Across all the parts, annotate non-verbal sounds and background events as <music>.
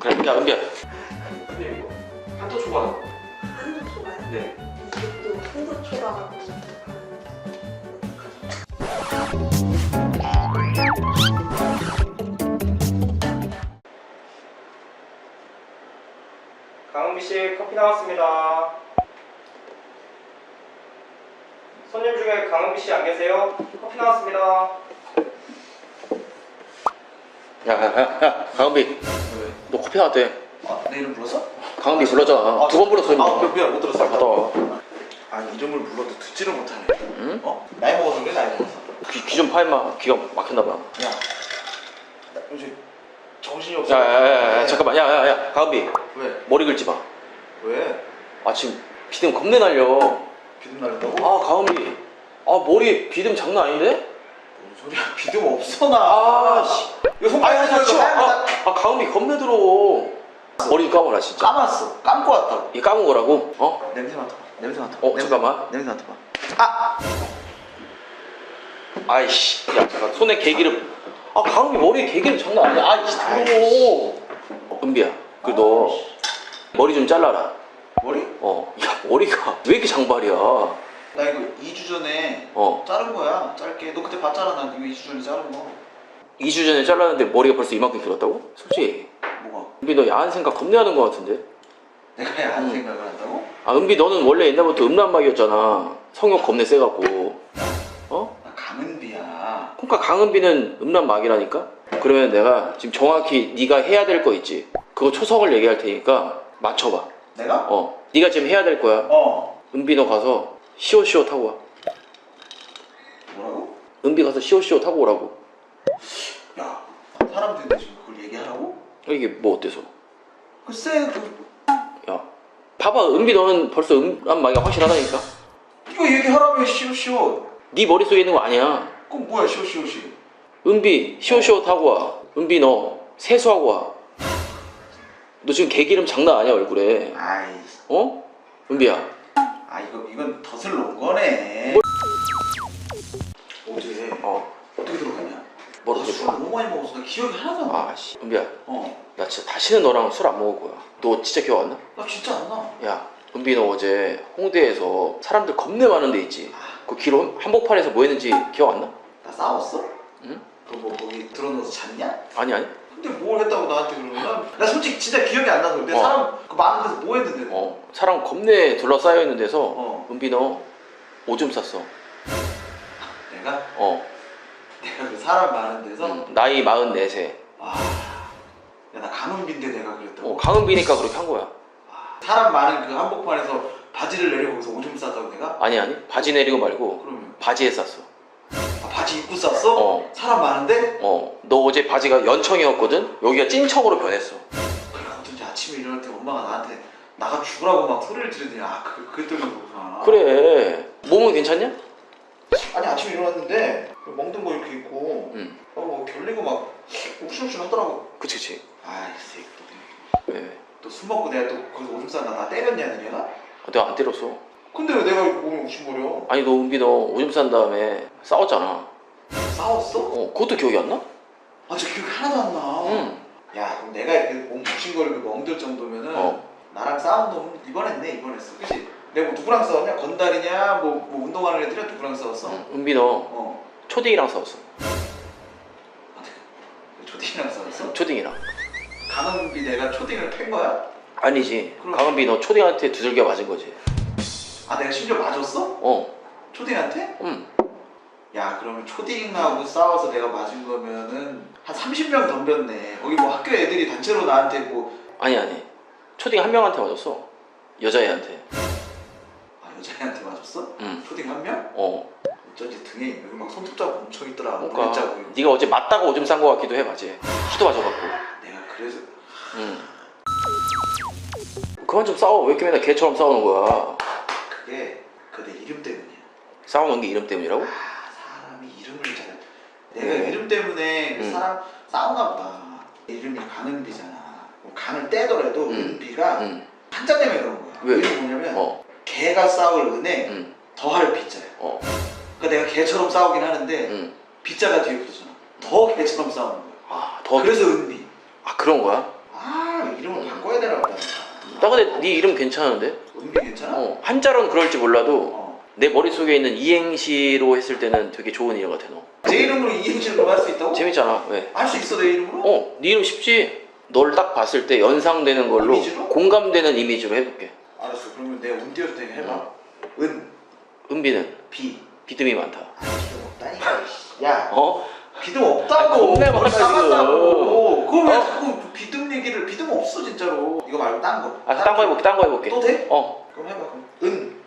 그래 야 은비야 근데 이거 한도 초과는 한도 초가요? 네. 이것도 한도 초과가 강은비 씨 커피 나왔습니다. 손님 중에 강은비 씨 안 계세요? 커피 나왔습니다. 야야야 강은비 왜? 너 커피 나왔대 아, 내 이름 불렀어? 강은비 불렀잖아 두 번 불렀어 아, 미안 못 들었어. 받아 아, 이름을 불러도 듣지를 못하네. 응? 어? 나이 먹어서 그래, 나이 먹어서. 귀좀 파 임마 귀가 막혔나봐 야, 나 요즘 정신이 없어. 야야야야 잠깐만 야야야 강은비 왜? 머리 긁지 마 왜? 아침 비듬 겁내 날려 비듬 날린다고? 아 가은비 아 머리 비듬 장난 아닌데? 뭔 소리야? 비듬 없어 나. 아, 씨. 이거 손 아야 빨리 나 치워 하얀 거 아, 아 가은비 겁내 들어 머리 감아라 진짜 감았어. 감고 왔다고. 이 감은 거라고? 어? 냄새 맡아봐. 냄새 맡아봐. 어 냄새, 잠깐만 냄새 맡아봐. 아이씨 야 잠깐 손에 개기름 아 가은비 머리에 개기름 장난 아니야 아이씨 더러워 어, 은비야 그너 머리 좀 잘라라 머리? 어 야 머리가 왜 이렇게 장발이야 나 이거 2주 전에 어 자른 거야. 짧게. 너 그때 봤잖아. 나 이거 2주 전에 자른 거. 2주 전에 잘랐는데 머리가 벌써 이만큼 길었다고? 솔직히 뭐가? 은비 너 야한 생각 겁내 하는 거 같은데 내가 야한 음. 생각을 한다고? 아 은비 너는 원래 옛날부터 음란막이었잖아 성욕 겁내 세갖고 어? 나 강은비야. 그러니까 강은비는 음란막이라니까 그러면 내가 지금 정확히 네가 해야 될 거 있지 그거 초성을 얘기할 테니까 맞춰봐 내가? 어 네가 지금 해야 될 거야 어. 은비 너 가서 시오시오 타고 와 뭐라고? 은비 가서 시오시오 타고 오라고 야, 사람들이 지금 그걸 얘기하라고? 어, 이게 뭐 어때서 글쎄, 그, 야 봐봐 은비 너는 벌써 음란막이 확실하다니까 이거 얘기하라며, 시오시오. 네 머릿속에 있는 거 아니야 그럼 뭐야, 시오시오시. 은비 시오시오 타고 와 은비 너 세수하고 와너 지금 개기름 장난 아니야 얼굴에 아이, 어? 은비야 아, 이거, 이건 덫을 놓은 거네. 어 들어갔냐? 뭐라고 술 너무 많이 먹어서 나 기억이 하나도 안 나. 아 씨 은비야 어, 나 진짜 다시는 너랑 술 안 먹을 거야 너 진짜 기억 안 나? 나 진짜 안 나. 야 은비 너 어제 홍대에서 사람들 겁내 많은 데 있지 그 길로 한복판에서 뭐 했는지 기억 안 나? 나 싸웠어? 응? 너뭐 거기 들어넣어서 잤냐? 아니 아니 근데 뭘 했다고 나한테 그러면 나 솔직히 진짜 기억이 안 나서 근데 어. 사람 그 많은 데서 뭐 했는데 어 사람 겁내 둘러싸여 있는 데서 어. 은비 너 오줌 쌌어 내가 어 사람 많은 데서 음, 나이 44세 아, 야, 나 강은빈데 내가 그랬다고 어, 강은비니까 그렇게 한 거야 아, 사람 많은 그 한복판에서 바지를 거기서 오줌 싸다고 내가? 아니 아니 바지 내리고 말고 그러면 바지에 쌌어 아, 바지 입고 쌌어? 어. 사람 많은데? 어, 너 어제 바지가 연청이었거든? 여기가 찐청으로 변했어. 그래 어쩐지 아침에 일어날 때 엄마가 나한테 나가 죽으라고 막 소리를 지르더니 아 그, 그랬더니 거구나 그래. 몸은 괜찮냐? 아니 아침에 일어났는데 멍든 거 이렇게 있고 응. 어, 뭐 결리고 막 욱신욱신 하더라고 그치, 그치. 아이 새끼 왜, 왜? 또술 먹고 내가 또 거기서 오줌 쌌나 나 때렸냐 너네가? 아, 내가 안 때렸어. 근데 왜 내가 몸이 욱신거려? 아니, 너 은비 너 오줌 싼 다음에 싸웠잖아. 싸웠어? 어, 그것도 기억이 안 나? 아 저 기억이 하나도 안 나. 응. 야 그럼 내가 이렇게 몸 욱신거리고 멍들 정도면은 어. 나랑 싸운 놈은 이번했네 이번했어 그치? 내가 뭐 누구랑 싸웠냐? 건달이냐? 뭐, 뭐 운동하는 애들이랑 누구랑 싸웠어? 응. 은비 너 어 초딩이랑 싸웠어. 초딩이랑 싸웠어? 초딩이랑. 강은비 내가 초딩을 팬 거야? 아니지. 그럼- 강은비 너 초딩한테 두들겨 맞은 거지. 아 내가 심지어 맞았어? 어. 초딩한테? 응. 야 그러면 초딩하고 싸워서 내가 맞은 거면은 한 30명 덤볐네 거기 뭐 학교 애들이 단체로 나한테 뭐 아니, 아니. 초딩 한 명한테 맞았어. 여자애한테. 아, 여자애한테 맞았어? 응. 초딩 한 명? 어. 어쩐지 등에 여기 막 손톱 자국 엄청 있더라 그러니까. 자국 네가 어제 맞다가 오줌 싼 거 같기도 해, 맞지? 하도 맞아갖고. 내가 그래서 응. 그만 좀 싸워. 왜 이렇게 맨날 개처럼 싸우는 거야? 그게 그내 이름 때문이야 싸우는 게 이름 때문이라고? 아 사람이 이름을 잘 내가 네. 이름 때문에 그 응. 사람 싸우나 보다 이름이 강은비잖아 뭐 강을 떼더라도 응. 은비가 응. 한자 때문에 그런 거야 왜? 이름이 뭐냐면 어. 개가 싸울 은에 응. 더할 비자야 어. 그러니까 내가 개처럼 싸우긴 하는데 응. 비자가 뒤에 붙었잖아 더 개처럼 싸우는 거야 아, 더. 그래서 은비 아, 그런 거야? 아아 근데 네 이름 괜찮은데? 은비 괜찮아? 어 한자로는 그럴지 몰라도 어. 내 머릿속에 있는 이행시로 했을 때는 되게 좋은 이름 같아 너 제 이름으로 이행시로 할 수 있다고? 재밌잖아 왜? 할 수 있어 내 이름으로? 어, 네 이름 쉽지? 널 딱 봤을 때 연상되는 걸로 이미지로? 공감되는 이미지로 해볼게 알았어 그러면 내가 운 띄워줄 테니까 해봐 은, 은비는 비 비듬이 많다. 아, 비듬 없다니까. 야 어? 비듬 없다고 아, 겁내 많아, 그럼 왜 어? 자꾸 비듬 얘기를 비듬 없어 진짜로. 이거 말고 딴 거. 아, 딴 거 해볼게 딴 거 해볼게. 또 돼? 어. 그럼 해봐 그럼. 은,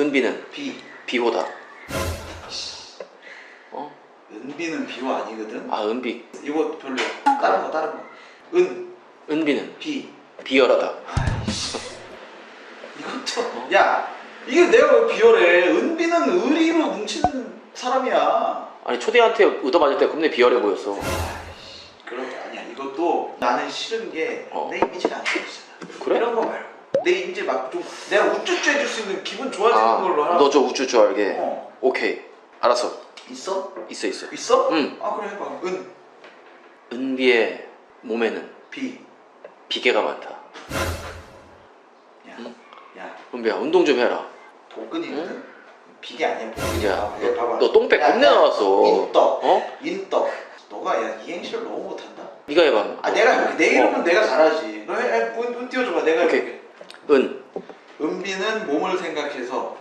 은비는? 비. 비호다. 어? 은비는 비호 아니거든? 아 은비. 이거 별로야. 다른 거 다른 거 은. 은비는? 비. 비열하다. 이것도 야 이게 내가 왜 비열해? 은비는 의리로 뭉치는 사람이야. 아니 초대한테 얻어맞을 때 겁내 비열해 보였어. 그런 게 아니야. 이것도 나는 싫은 게 내 어. 이미지가 안 좋아지잖아. 그래? 이런 거 말고. 내 이미지 막 좀 내가 우쭈쭈 해줄 수 있는 기분 좋아지는 걸로 하라 아너 저 우쭈쭈 알게. 어. 오케이. 알았어. 있어? 있어 있어. 있어? 응. 아 그래 해봐. 은, 은비의 몸에는 비. 비계가 많다 야, 응? 야 은비야 운동 좀 해라. 복근이거든? 비계 아니야? 복근이야 야, 얘 봐봐. 너 똥배 야, 겁내 야, 나왔어. 인떡. 어? 인떡. 너가 야 이행시를 너무 못한다? 네가 해봐. 아 내가 해볼게. 내 이름은 내가 잘하지. 너 해, 해, 문, 문 띄워줘봐. 내가 오케이. 해볼게. 은, 은비는 몸을 생각해서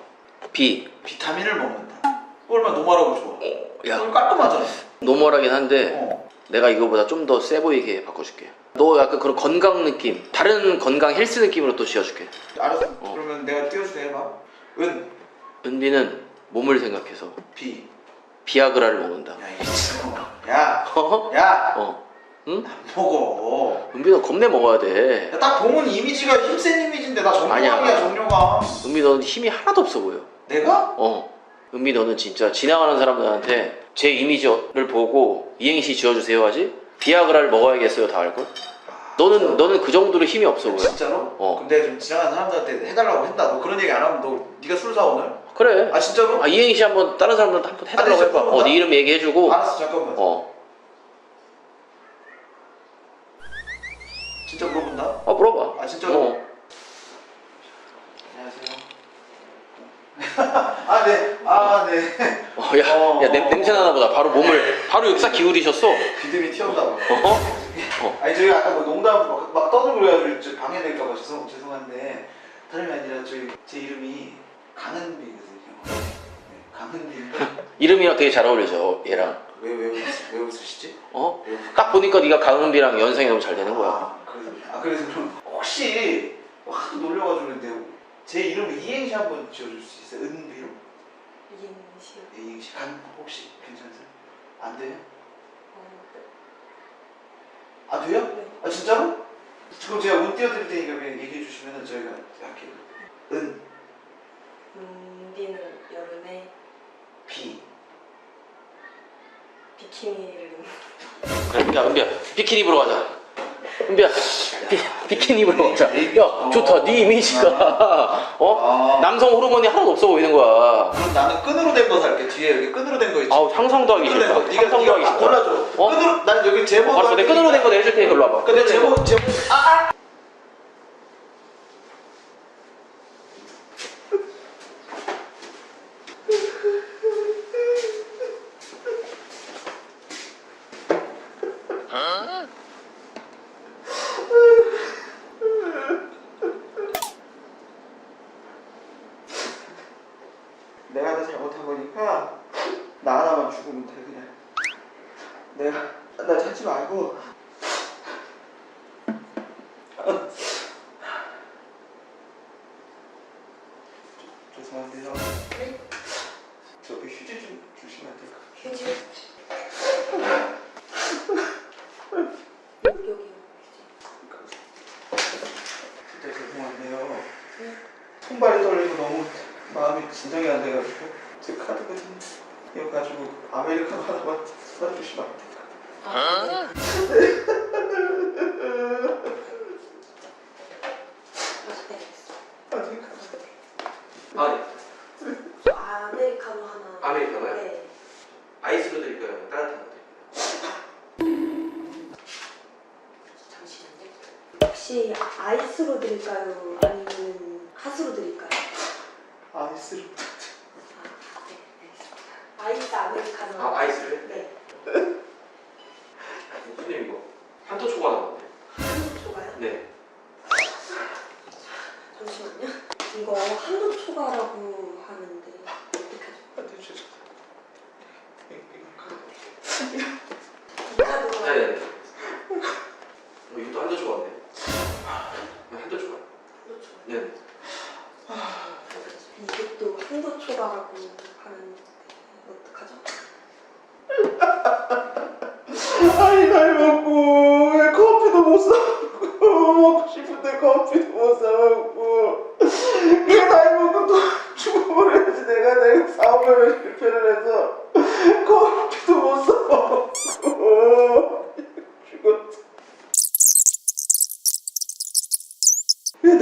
비. 비타민을 먹는다. 얼마나 노말하고 좋아. 야, 깔끔하잖아. 노멀하긴 한데 어. 내가 이거보다 좀 더 세 보이게 바꿔줄게 너 약간 그런 건강 느낌 다른 건강 헬스 느낌으로 또 지어줄게 알았어 어. 그러면 내가 때 해봐 은, 은비는 몸을 생각해서 비 비아그라를 먹는다 야, 이게 진짜 야, 어? 야, 어 응? 안 먹어. 은비 너 겁내 먹어야 돼 야, 딱 보면 이미지가 힘센 이미지인데 나 정령이야 아니야. 정령아. 은비 너는 힘이 하나도 없어 보여 내가? 어 은비 너는 진짜 지나가는 사람들한테 제 이미지를 보고 이행시 지어주세요 하지 비아그라를 먹어야겠어요 다 할걸? 너는 너는 그 정도로 힘이 없어 보여 진짜로? 어. 내가 좀 지나가는 사람들한테 해달라고 했다. 너 그런 얘기 안 하면 너 네가 술 사 오늘? 그래 아 진짜로? 아 이행시 한번 다른 사람들한테 한번 해달라고 아, 네, 해봐 잠깐만. 어네 이름 얘기해주고 알았어 잠깐만. 어 진짜 물어본다. 아 물어봐 아 진짜로? 어. 안녕하세요. <laughs> 아 네. 아 네. 어, 야, 어, 야 냄, 어, 냄새 나나 보다 바로 몸을 바로 역사 기울이셨어 비듬이 튀었나 봐. 어? 아니 저희 아까 뭐 농담 막, 막 떠들고 그래가지고 저 방해될까 봐 죄송 죄송한데 다름이 아니라 저희 제 이름이 강은비거든요. 네, 강은비인데 <laughs> 이름이랑 되게 잘 어울리죠 얘랑 왜왜 왜, 왜 웃으시지? 어? 왜? 딱 보니까 네가 강은비랑 연상이 너무 잘 되는 거야 아, 그래서 아 그래서 그럼 혹시 하도 놀려가지고 그랬는데 제 이름 이행시 한번 지어줄 수 있어요? 은비로? 이행시. 이행시 간 혹시 괜찮으세요? 안 돼요? 어, 아 돼요? 네. 아 진짜로? 그럼 제가 운 띄워드릴 테니까 그냥 얘기해 주시면은 저희가 할게요. 은, 은비는 여름에 비, 비키니를 그래 야 은비야 비키니 입으러 가자 은비야 비, 비키니 입으러 가자 야 좋다 네 이미지가 어? 아. 남성 호르몬이 하나도 없어 보이는 거야 그럼 나는 끈으로 된 거 살게. 뒤에 여기 끈으로 된 거 있지. 아우 상상도 하기 끈으로 된 싫다 거. 네가 상상도 하기 네가 싫다 골라줘. 어? 끈으로 난 여기 제목. 알았어 내 끈으로 된거 내줄 테니까 일로 와봐 근데 제목 제목 아. 아! 내가 다 잘못한 거니까 나 하나만 죽으면 돼 그냥. 내가 나 찾지 말고 죄송한데요. 저기 휴지 좀 주시면 안 될까요? 휴지. 여기요. 죄송한데요. 네. 손발이 떨리고 너무 마음이 진정이 안 돼가지고 제 카드거든요. 이거 가지고 아메리카노 하나만 사주시면 안 될까요? 아, <laughs> 네. 맛있겠어. 아메리카노. 아 저 아메리카노 하나. 아메리카노요? 네. 아이스로 드릴까요? 따뜻한 거 드릴까요? 잠시만요. 혹시 혹시 아이스로 드릴까요? 아니면 핫으로 드릴까요? 아이스를 아, 네. 아이스 아메리카노. 아, 아이스를? 네. 선생님 이거 한도 초과 나왔네. 한도 초과요? 네. 잠시만요. 이거 한도 초과라고 하는데 어떻게 하죠? 안돼 죄송. 이 카드가 네네. 어, 이것도 한도 초과네. 한도 초과. 한도 초과. 네. 이게 또 한도 초과라고 하는데 어떡하죠? 아니 나이 먹고 왜 커피도 못 사먹고 먹고 싶은데 커피도 못 사먹고 그 나이 먹고 또 죽어버려야지 내가 내가 사업을 실패를 해서 커피도 못 사먹고 죽었어 내-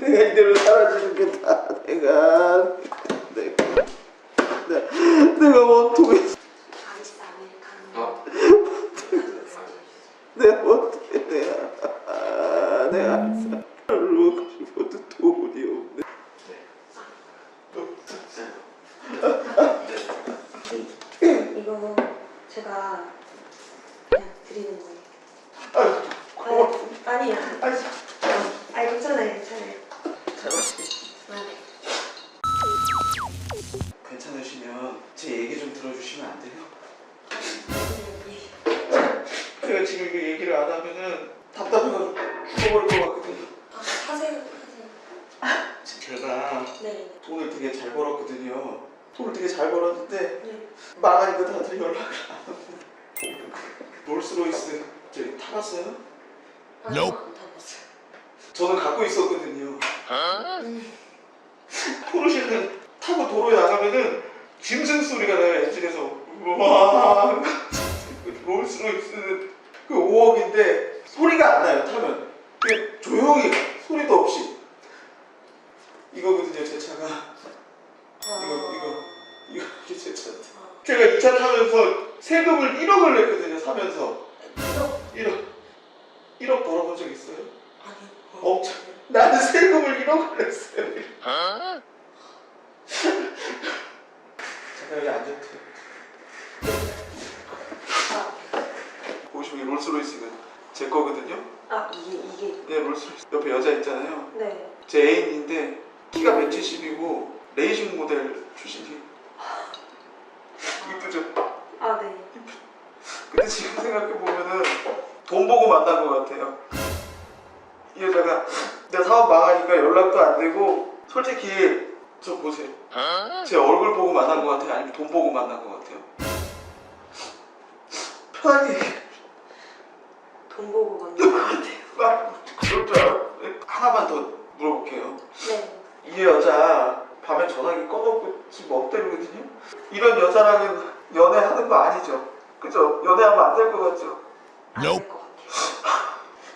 내가 이대로 사라지는 게 다 내가 내가 내가, 내가 원통해서 아이 제가 지금 이거 얘기를 안 하면은 답답해가지고 죽어버릴 것 같거든요. 아, 하세요, 하세요. 제가 네, 돈을 되게 잘 벌었거든요. 돈을 되게 잘 벌었는데 네. 망하니까 다들 연락을 안 하고. 롤스로이스 저기 타봤어요? 아니요, 안 타봤어요. 저는 갖고 있었거든요. 포르쉐는 타고 도로에 나가면은 짐승 소리가 나요 엔진에서 와 <laughs> 롤스로이스는 그 5억인데 소리가 안 나요 타면. 조용히 가, 소리도 없이. 이거거든요 제 차가. 이거 이거. 이거 이게 제 차인데. 아, 제가 이 차 타면서 세금을 1억을 냈거든요 사면서. 이거 1억. 1억 벌어본 적 있어요? 아니요. 엄청. 나는 세금을 1억을 냈어요 <laughs> 잠깐 여기 앉아도 아, 이 롤스로이스가 제 거거든요. 아, 이게 이게 네, 롤스로이스 옆에 여자 있잖아요. 네. 제 애인인데 키가 170이고 레이싱 모델 출신이에요. 이쁘죠? 아, 네. 근데 지금 생각해 보면은 돈 보고 만난 것 같아요. 이 여자가 내가 사업 망하니까 연락도 안 되고 솔직히 저 보세요. 제 얼굴 보고 만난 것 같아요? 아니면 돈 보고 만난 것 같아요? 편하게. 돈 보고 만든 것 같아요. 아, 그럴 줄 알아. 하나만 더 물어볼게요. 네. 이 여자 밤에 전화기 꺼놓고 지금 엎드리거든요. 이런 여자랑은 연애하는 거 아니죠? 그죠? 연애하면 안 될 것 같죠? 안 될 것 같아요.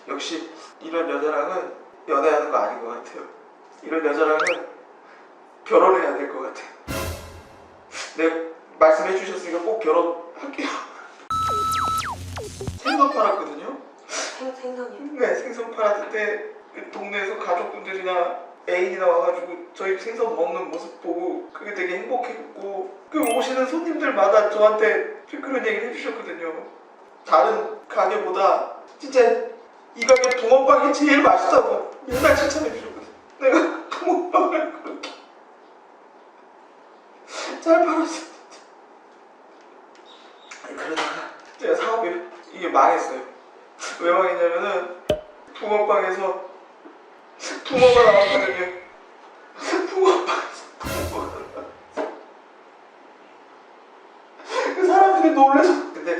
역시 이런 여자랑은 연애하는 거 아닌 것 같아요. 이런 여자랑은 결혼해야 될 것 같아요. 네, 말씀해 주셨으니까 꼭 결혼할게요. <laughs> 생선 팔았거든요. 생, 생선이요? 네, 생선 팔았을 때그 동네에서 가족분들이나 애인이나 와가지고 저희 생선 먹는 모습 보고 그게 되게 행복했고 그 오시는 손님들마다 저한테 그런 얘기를 해주셨거든요. 다른 가게보다 진짜 이 가게 붕어빵이 제일 맛있다고 맨날 칭찬해 주셨거든요. 내가 <laughs> 붕어빵을 그렇게 잘 팔았어. 그러다가 제가 사업이 이게 망했어요. 왜 망했냐면은 붕어빵에서 붕어가 나왔거든요. <laughs> 붕어빵에서 붕어가 나왔어. 그 사람들이 놀래서 근데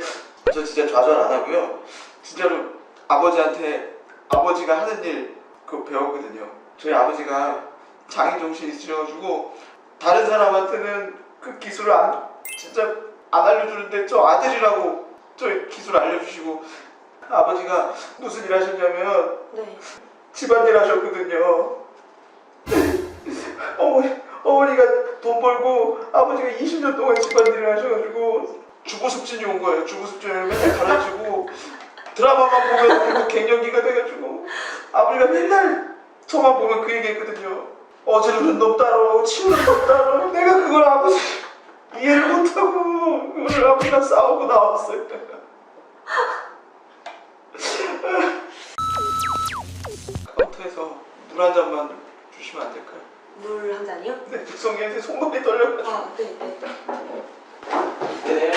저 진짜 좌절 안 하고요. 진짜로 아버지한테 아버지가 하는 일 그거 배웠거든요. 저희 아버지가 장인 정신 있으셔가지고 다른 사람한테는 그 기술을 안 진짜 안 알려주는데 저 아들이라고 저 기술 알려주시고 아버지가 무슨 일 하셨냐면 네. 집안일 하셨거든요. 어머니, 어머니가 돈 벌고 아버지가 20년 동안 집안일을 하셔가지고 주부습진이 온 거예요. 주부습진을 맨날 가르치고 드라마만 보면 결국 갱년기가 돼가지고 아버지가 맨날 저만 보면 그 얘기했거든요. 어지르는 놈 따로 치우는 놈 따로 내가 그걸 아버지 이해를 못하고 그걸 아버지가 싸우고 나왔어요. 카운터에서 물 한 잔만 주시면 안 될까요? 물 한 잔이요? 네, 죄송해요. 손발이 떨려가지고. 아, 네, 네. 네.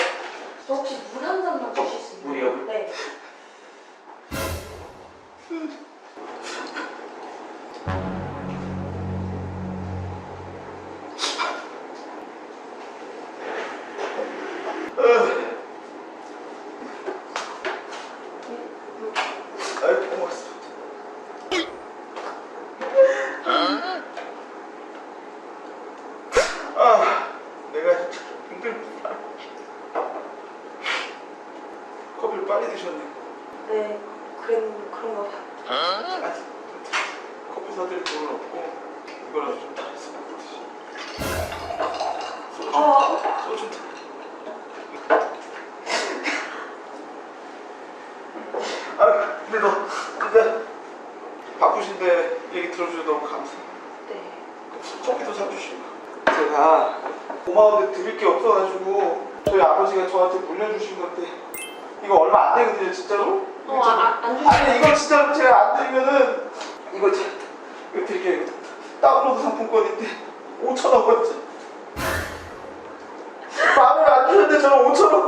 저 혹시 물 한 잔만 주실 수 있나요? 물이요? 그런, 그런가 봐요. 아니, 커피 사드릴 돈은 없고 이거라도 좀 따라서 소주, 아, 소주. 아, 근데 너 진짜 바쁘신데 얘기 들어줘서 너무 감사해. 네. 커피도 사주시고 제가 고마운데 드릴 게 없어가지고 저희 아버지가 저한테 물려주신 건데 이거 얼마 안 되거든요 진짜로 어, 좀- 아, 안. 아니 이거 진짜로 제가 안 드리면은 이거 제 이거 드릴게요 다운로드 상품권인데 5천 원어치. 마음을 안 주는데 저는 5천 원